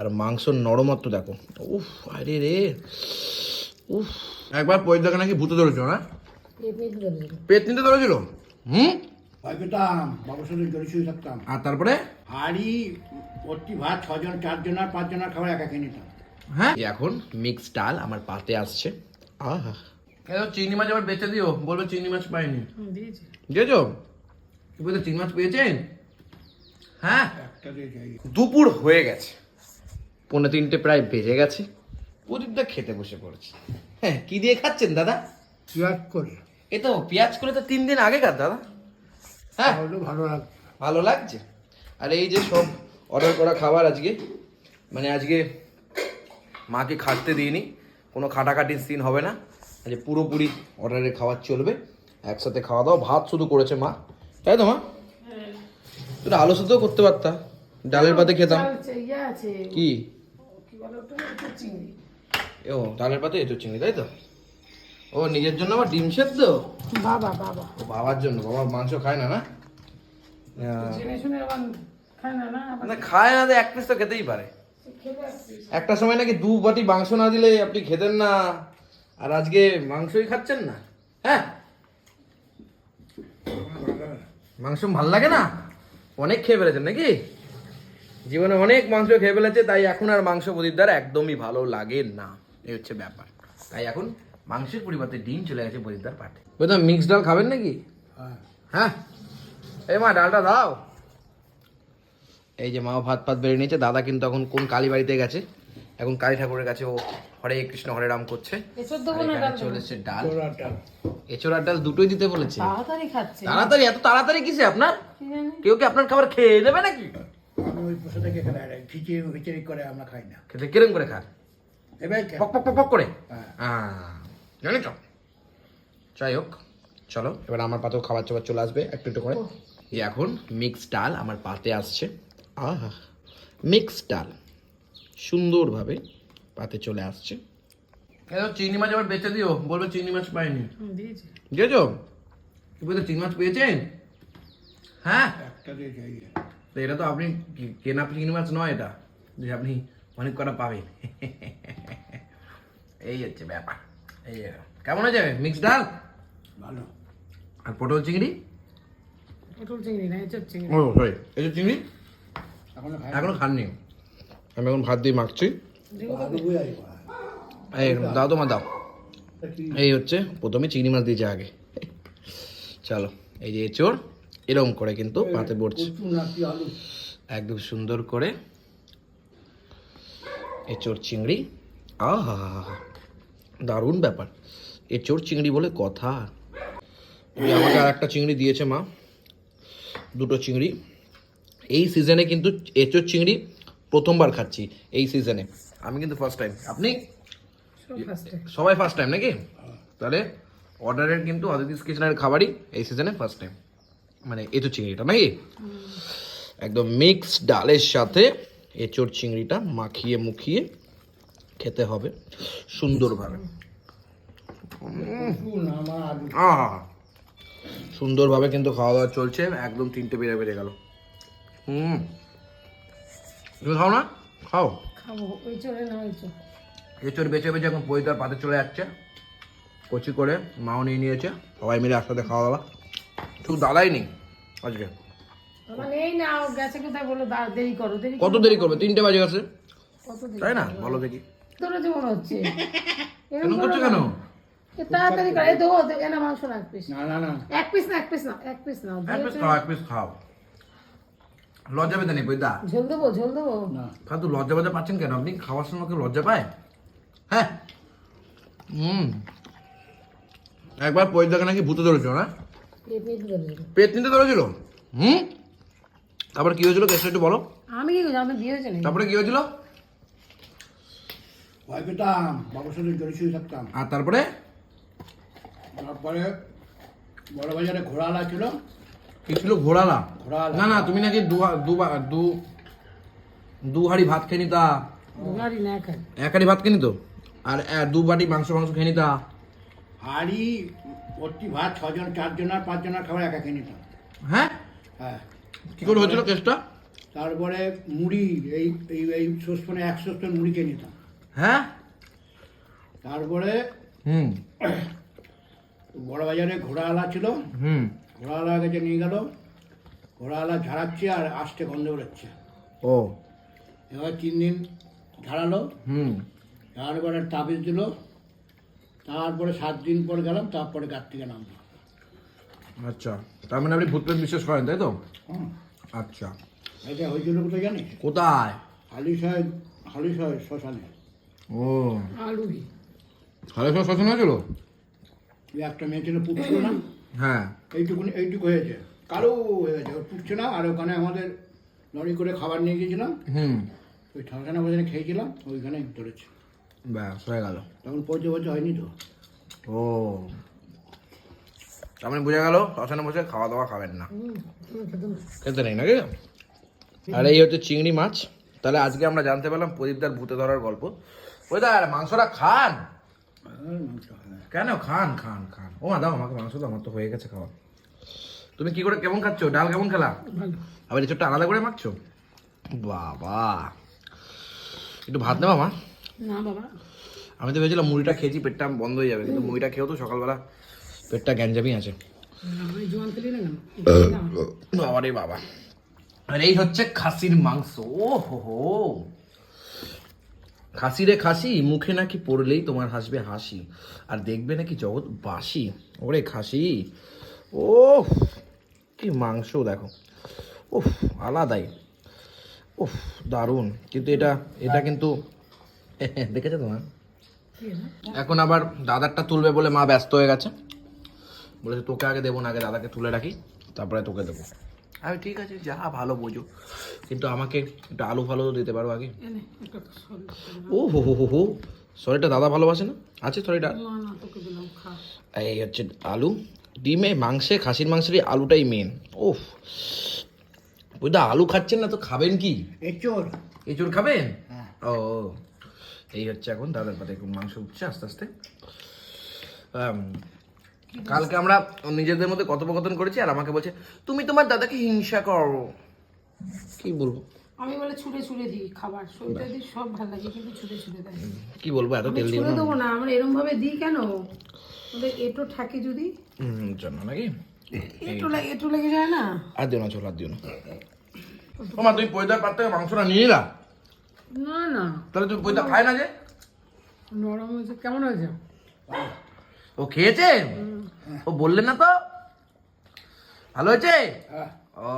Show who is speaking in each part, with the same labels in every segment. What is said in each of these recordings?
Speaker 1: আর মাংস নরমত্ব দেখো। উফ আরে রে। উফ। একবার পয়দাকে নাকি ভূতে ধরেছিল না? পেট নিতে ধরেছিল। হুম?
Speaker 2: ভয় পেতাম। বাবুর সাথে জড়ি শুয়ে থাকতাম।
Speaker 1: আর তারপরে?
Speaker 2: হাড়ি ভর্তি ভাত ছজন চারজন আর পাঁচজন আর খাবার একা খেয়ে নিতাম।
Speaker 1: হ্যাঁ? এখন মিক্স ডাল আমার পাতে আসছে। আহা। চিংড়ি মাছ আবার বেচে দিও। বলবে চিংড়ি মাছ পাইনি।
Speaker 3: দিয়েছি।
Speaker 1: দিয়েছ? কি বলতে চিংড়ি মাছ পেয়েছেন? হ্যাঁ? দুপুর হয়ে গেছে। পৌনে তিনটে প্রায় বেজে গেছে। প্রদীপদা খেতে বসে পড়েছে। হ্যাঁ কি দিয়ে খাচ্ছেন দাদা?
Speaker 2: পেঁয়াজ করে।
Speaker 1: এ তো পেঁয়াজ করে তো তিন দিন আগেকার দাদা। হ্যাঁ
Speaker 2: ভালো লাগবে।
Speaker 1: ভালো লাগছে। আর এই যে সব অর্ডার করা খাবার আজকে মানে আজকে মাকে খাটতে দিইনি কোনো খাটাখাটির সিন হবে না। আজকে পুরোপুরি অর্ডারের খাবার চলবে একসাথে খাওয়া দাওয়া ভাত শুধু করেছে মা। তাই তো মা? তুই আলু শুধু করতে পারতা ডালের পাতে খেতাম। কি? ও ডালের পাতে এটো চিংড়ি তাই তো? ও নিজের জন্য আবার ডিম সেদ্ধ?
Speaker 3: বাবা বাবা।
Speaker 1: ও বাবার জন্য বাবা মাংস খায় না না?
Speaker 3: না
Speaker 1: খায় না তো এক পিস তো খেতেই পারে। একটা সময় নাকি দু বাটি মাংস না দিলে আপনি খেতেন না। আর আজকে মাংসই খাচ্ছেন না হ্যাঁ? মাংস ভালো লাগে না? অনেক খেয়ে ফেলেছেন নাকি? জীবনে অনেক মাংস খেয়ে ফেলেছে তাই এখন আর মাংস প্রদীপদার একদমই ভালো লাগে না। এই হচ্ছে ব্যাপার। তাই এখন মাংসের পরিবর্তে ডিম চলে গেছে প্রদীপদার পাঠে বলতাম মিক্স ডাল খাবেন নাকি?
Speaker 2: হ্যাঁ।
Speaker 1: হ্যাঁ? এই মা ডালটা দাও। এই যে মা ভাত ফাত বেড়ে নিয়েছে দাদা কিন্তু এখন কোন কালী বাড়িতে গেছে এখন কালী ঠাকুরের কাছে ও হরে কৃষ্ণ হরে রাম করছে। এখানে
Speaker 3: ডাল
Speaker 1: এসছে ডাল। ডাল। দুটোই দিতে বলেছে।
Speaker 3: তাড়াতাড়ি খাচ্ছে।
Speaker 1: তাড়াতাড়ি এত তাড়াতাড়ি কিসে আপনার? কেউ কি আপনার খাবার খেয়ে দেবে নাকি?
Speaker 2: আমি ওই বসে থেকে খেলে খিচিড়ি খিচিড়ি করে আমরা খাই না।
Speaker 1: খেতে কিরম করে খান
Speaker 2: এবার
Speaker 1: পক পক পক পক করে?
Speaker 2: হ্যাঁ।
Speaker 1: আহ, জানিস যাই হোক চলো এবার আমার পাতেও খাবার চাবার চলে আসবে একটু একটু করে। এখন মিক্স ডাল আমার পাতে আসছে। আহা মিক্স ডাল সুন্দরভাবে পাতে চলে আসছে। চিংড়ি মাছ আবার বেচে দিও বলবে চিংড়ি মাছ পাইনি।
Speaker 3: দিয়েছি।
Speaker 1: কি বলতে চিংড়ি মাছ পেয়েছেন? হ্যাঁ?
Speaker 2: একটা দিয়ে যাই
Speaker 1: তো এটা তো আপনি কেনা চিংড়ি মাছ নয় এটা? যে আপনি অনেক কটা পাবেন। এই হচ্ছে ব্যাপার। এই কেমন হয়ে যাবে মিক্স ডাল?
Speaker 2: ভালো।
Speaker 1: আর পটল চিংড়ি?
Speaker 3: পটল চিংড়ি না এসব চিংড়ি।
Speaker 1: ও সরি এই চিংড়ি?
Speaker 2: এখনও খাই
Speaker 1: এখনও খাননি। আমি এখন ভাত দিয়ে মাখছি। এই দাও তোমার দাও। এই হচ্ছে প্রথমে চিংড়ি মাছ দিয়েছে আগে। চলো এই যে এঁচোড় এরকম করে কিন্তু পাতে পড়ছে। একদম সুন্দর করে এঁচোড় চিংড়ি। আহা দারুণ ব্যাপার। এঁচোড় চিংড়ি বলে কথা। আমাকে আর একটা চিংড়ি দিয়েছে মা। দুটো চিংড়ি। এই সিজনে কিন্তু এঁচোড় চিংড়ি প্রথমবার খাচ্ছি এই সিজনে আমি কিন্তু ফার্স্ট টাইম আপনি? সবাই ফার্স্ট টাইম নাকি? তাহলে অর্ডারের কিন্তু অদিতিস কিচেনের খাবারই এই সিজনে ফার্স্ট টাইম মানে এঁচোড় চিংড়িটা নাকি? একদম মিক্স ডালের সাথে এঁচোড় চিংড়িটা মাখিয়ে মুখিয়ে খেতে হবে সুন্দরভাবে। সুন্দরভাবে কিন্তু খাওয়া দাওয়া চলছে একদম তিনটে বেড়ে বেড়ে গেল। হুম। তুমি খাও না? খাও। এঁচড় বেছে বেছে এখন পরিতার পাতে চলে যাচ্ছে। কচি করে মাও নিয়ে নিয়েছে সবাই মিলে একসাথে খাওয়া দাওয়া। শুধু দাদাই নেই আজকে?
Speaker 3: আমার নেই না ও গেছে কোথায় বলো দা- দেরি করো দেরি
Speaker 1: কত দেরি করবে? তিনটে বাজে গেছে। তাই না? বলো দেখি।
Speaker 3: তোর যে মনে হচ্ছে।
Speaker 1: কেন
Speaker 3: এরকম
Speaker 1: করছ
Speaker 3: করো
Speaker 1: কেন?
Speaker 3: তাড়াতাড়ি করে দেবো এনা মাংস না এক পিস
Speaker 2: না না না।
Speaker 3: এক পিস না এক পিস না এক পিস না
Speaker 1: এক পিস খাও এক পিস খাও। লজ্জা পেতে নেই বৈদা।
Speaker 3: ঝোল দেবো ঝোল দেবো?
Speaker 2: না।
Speaker 1: ফালতু লজ্জা পাচ্ছেন কেন? আপনি খাওয়ার সময় কেউ লজ্জা পায়? হ্যাঁ। হুম। একবার পরিদাকে নাকি ভূতে ধরেছিল না?
Speaker 3: পেট নিতে
Speaker 1: ধরেছিল হুম? তারপরে কি হয়েছিল? কেসটা একটু বলো।
Speaker 3: আমি কি করছি আমি বিয়ে হয়েছে
Speaker 1: তারপরে কি হয়েছিল?
Speaker 2: ভয় পেতাম বাবুর সাথে জড়ি শুয়ে থাকতাম।
Speaker 1: আর তারপরে?
Speaker 2: তারপরে বড় বাজারে ঘোড়ালা ছিল।
Speaker 1: কি ছিল? ঘোড়ালা।
Speaker 2: ঘোড়ালা।
Speaker 1: না না তুমি নাকি দু দু বা- দু দু হাড়ি ভাত খেয়ে নিতা।
Speaker 3: দুগাড়ি না খাই
Speaker 1: এক হাড়ি ভাত খেয়ে নিত? আর দু বাটি মাংস মাংস খেয়ে নিতা?
Speaker 2: হাড়ি ভর্তি ভাত ছজন চারজন আর পাঁচজন আর খাবার একা খেয়ে নিতাম।
Speaker 1: হ্যাঁ?
Speaker 2: হ্যাঁ।
Speaker 1: কি করে হয়েছিল কেসটা?
Speaker 2: তারপরে মুড়ি এই এই এই সসপ্যানে এক সসপ্যান মুড়ি কিনে নিতাম।
Speaker 1: হ্যাঁ?
Speaker 2: তারপরে
Speaker 1: হুম।
Speaker 2: বড় বাজারে ঘোড়াওয়ালা ছিল।
Speaker 1: হুম।
Speaker 2: ঘোড়াওয়ালা কাছে নিয়ে গেল। ঘোড়াওয়ালা ঝাড়াচ্ছে আর আষ্টে গন্ধ বেরোচ্ছে।
Speaker 1: ও।
Speaker 2: এবার তিন দিন ঝাড়ালো।
Speaker 1: হুম।
Speaker 2: তারপরে তাবিজ দিল। তারপরে সাত দিন পর গেলাম তারপরে গাছ থেকে নামলো
Speaker 1: আচ্ছা তার মানে আপনি ভূত প্রেত বিশ্বাস করেন তাই তো?
Speaker 2: হুম
Speaker 1: আচ্ছা।
Speaker 2: এটা হয়েছিল কোথায় জানিস
Speaker 1: কোথায়?
Speaker 2: হালিশয় হালিশয় শ্মশানে।
Speaker 1: ও।
Speaker 3: আলুরি
Speaker 1: সাড়ে ছশো শ্মশান হয়েছিল?
Speaker 2: ওই একটা মেয়ে ছিল পুটছিল না?
Speaker 1: হ্যাঁ।
Speaker 2: এইটুকুনি এইটুকু হয়েছে। কালো হয়ে গেছে ও পুটছে না আর ওখানে আমাদের লরি করে খাবার নিয়ে গিয়েছিলাম
Speaker 1: হুম।
Speaker 2: ওই শ্মশানে বোঝানে খেয়েছিলাম ওইখানে ধরেছে।
Speaker 1: ব্যাস হয়ে গেল।
Speaker 2: তখন পৌঁছে পৌঁছে হয়নি তো?
Speaker 1: ও। তার মানে বোঝা গেল শ্মশানে বসে খাওয়া দাওয়া খাবেন না।
Speaker 3: খেতে
Speaker 1: নেই। নাকি? আর এই হচ্ছে চিংড়ি মাছ। তাহলে আজকে আমরা জানতে পারলাম প্রদীপদার ভূতে ধরার গল্প। ওই প্রদীপদার মাংসটা খান? কেন? খান খান খান। ও মা দাও আমাকে মাংস দাও আমার তো হয়ে গেছে খাওয়া। তুমি কি করে কেমন খাচ্ছ? ডাল কেমন খেলা? আবার এসবটা আলাদা করে মাখছো? বাবা। একটু ভাত নেবা মা?
Speaker 3: না বাবা।
Speaker 1: আমি তো ভেবেছিলাম মুড়িটা খেয়েছি পেটটা বন্ধ হয়ে যাবে কিন্তু মুড়িটা খেয়েও তো সকালবেলা পেটটা গ্যাঞ্জামই আছে। বাবা রে বাবা। আর এই হচ্ছে খাসির মাংস ও হো। হো খাসি রে খাসি মুখে নাকি পড়লেই তোমার হাসবে হাসি আর দেখবে নাকি জগৎ বাসি। ওরে খাসি ও কি মাংস দেখো। উফ আলাদাই। উফ দারুণ। কিন্তু এটা এটা কিন্তু দেখেছ তোমার এখন আবার দাদারটা তুলবে বলে মা ব্যস্ত হয়ে গেছে। বলেছে তোকে আগে দেবো না আগে দাদাকে তুলে রাখি তারপরে তোকে দেবো। আমি ঠিক আছে যা ভালো বোঝো। কিন্তু আমাকে একটু আলু ফালু তো দিতে পারো আগে। ও হো হো হো হো। সরিটা দাদা ভালোবাসে না? আছে সরিটা?
Speaker 3: না না তোকে দিলাম খা।
Speaker 1: এই হচ্ছে আলু। ডিমে মাংসে খাসির মাংসের আলুটাই মেন ওফ ওই আলু খাচ্ছেন না তো খাবেন কি?
Speaker 2: এচোর
Speaker 1: এঁচুর খাবেন?
Speaker 2: হ্যাঁ।
Speaker 1: ও। এই হচ্ছে এখন দাদার পাতে একটু মাংস উঠছে আস্তে আস্তে। কালকে আমরা নিজেদের মধ্যে কথোপকথন করেছি আর আমাকে বলছে তুমি তোমার দাদাকে হিংসা করো। কি বলব?
Speaker 3: আমি বলে ছুঁড়ে ছুঁড়ে দিই খাবার শরীরটা দিই সব ভালো লাগে কিন্তু ছুঁড়ে ছুঁড়ে দেয়
Speaker 1: কি বলব এত তেল দিও না।
Speaker 3: দেবো না আমরা এরম ভাবে দিই কেন? ওদের এটো থাকে যদি?
Speaker 1: হুম জন্য নাকি?
Speaker 3: এটো লাগে এটো লেগে যায় না?
Speaker 1: আর দিও না চলো আর দিও না। তোমার তুমি পয়দার পাত থেকে মাংসটা নিয়ে নিলা
Speaker 3: না না।
Speaker 1: তাহলে তুমি পয়দা খায় না যে?
Speaker 3: নরম হয়েছে। কেমন হয়েছে?
Speaker 1: ও খেয়েছে? ও বললেন না তো? ভালো হয়েছে?
Speaker 2: হ্যাঁ।
Speaker 1: ও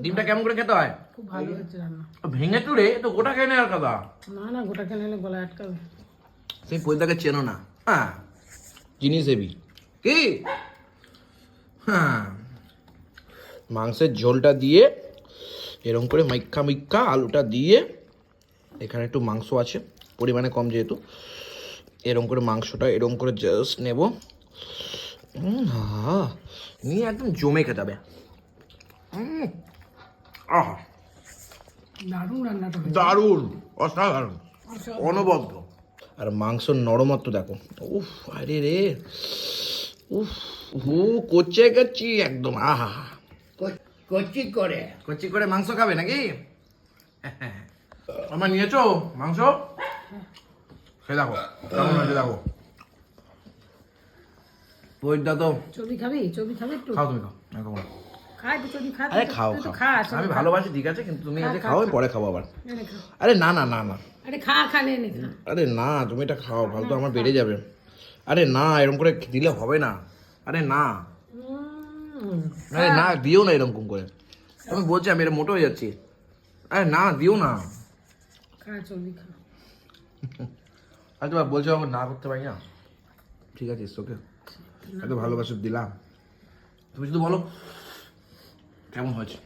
Speaker 1: ডিমটা কেমন করে খেতে হয়?
Speaker 3: খুব ভালো হয়েছে রান্না।
Speaker 1: ভেঙে চুড়ে? তো গোটা খেয়ে নেওয়ার কথা।
Speaker 3: না না গোটা খেলে নিলে গলায় আটকাবে।
Speaker 1: সেই পয়দাকে চেনো না। হ্যাঁ। জিনিস হেবি কি? হ্যাঁ। মাংসের ঝোলটা দিয়ে এরকম করে মাইক্কা মিক্কা আলুটা দিয়ে এখানে একটু মাংস আছে পরিমাণে কম যেহেতু। এরকম করে মাংসটা এরকম করে জাস্ট নেব। হা নিয়ে একদম জমে খেতে হবে। আহা।
Speaker 3: দারুণ রান্নাটা
Speaker 1: দারুণ অসাধারণ অনবদ্য। আর মাংস নরমত্ব দেখো। উফ আরে রে। উফ হু কোচে গেছি একদম আহা।
Speaker 2: কচি করে।
Speaker 1: কচি করে মাংস খাবে নাকি? আমার নিয়েছো মাংস সে দেখো কেমন হয়েছে দেখো বইটা তো
Speaker 3: চবি খাবি চবি খাবি একটু
Speaker 1: খাও তুমি খাও আরে
Speaker 3: তো-
Speaker 1: খাও
Speaker 3: তো
Speaker 1: খাও আমি ভালোবাসি ঠিক আছে কিন্তু তুমি আজকে খাও পরে খাব আবার আরে না না না না
Speaker 3: আরে খা খা নে নে খা
Speaker 1: আরে না তুমি এটা খাও ফালতু আমার বেড়ে যাবে আরে না এরকম করে দিলে হবে না আরে না আরে না দিও না এরকম করে আমি বলছি আমি এটা মোটো হয়ে যাচ্ছি আরে না দিও না
Speaker 3: খা।
Speaker 1: আরে তোমার বলছো আমার না করতে পারি না? ঠিক আছে ওকে। এত ভালোবাসা দিলাম। তুমি শুধু বলো কেমন হয়েছে?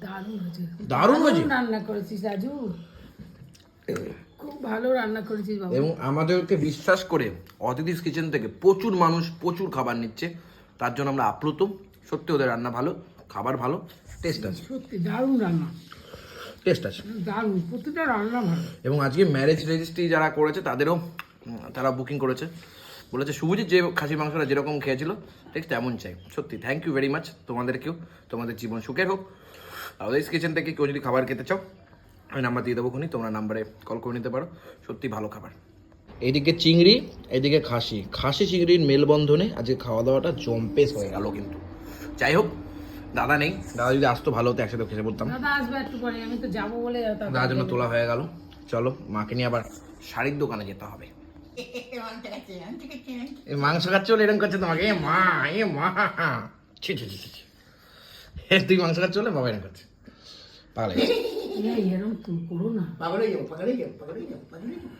Speaker 3: দারুণ হয়েছে।
Speaker 1: দারুণ হয়েছে?
Speaker 3: রান্না করেছিস রাজু। খুব ভালো রান্না করেছিস বাবু।
Speaker 1: এবং আমাদেরকে বিশ্বাস করে অতিথিস কিচেন থেকে প্রচুর মানুষ প্রচুর খাবার নিচ্ছে। তার জন্য আমরা আপ্লুত। সত্যি ওদের রান্না ভালো খাবার ভালো টেস্ট আছে।
Speaker 3: সত্যি দারুণ রান্না।
Speaker 1: টেস্ট আছে।
Speaker 3: দারুণ প্রতিটা রান্না ভালো।
Speaker 1: এবং আজকে ম্যারেজ রেজিস্ট্রি যারা করেছে তাদেরও তারা বুকিং করেছে। বলেছে শুভজিৎ যে খাসি মাংসটা যেরকম খেয়েছিল ঠিক তেমন চাই। সত্যি থ্যাংক ইউ ভেরি মাচ তোমাদেরকেও তোমাদের জীবন সুখের হোক। ওদের কিচেন থেকে কেউ যদি খাবার খেতে চাও আমি নাম্বার দিয়ে দেবো খুনি তোমরা নাম্বারে কল করে নিতে পারো। সত্যি ভালো খাবার। এইদিকে চিংড়ি এইদিকে খাসি। খাসি চিংড়ির মেলবন্ধনে আজকে খাওয়া দাওয়াটা জম্পেস হয়ে গেল কিন্তু। যাই হোক দাদা নেই। দাদা যদি আসতো ভালো হতো একসাথে খেতে বলতাম
Speaker 3: দাদা আসবে একটু পরে আমি তো যাব বলে
Speaker 1: দাদার জন্য তোলা হয়ে গেল। চলো মাকে নিয়ে আবার শাড়ির দোকানে যেতে হবে। এই মাংস খাচ্ছে বলে এরকম করছে তোমাকে? এ মা এ মা। ছি ছি ছি ছি, তুই মাংস খাচ্ছে বলে বাবা এরকম করছে। পাগলে
Speaker 3: তুমি করো না।
Speaker 2: পাগলে যাও পাগলে যাও পাগলে যাও পাগলে যাও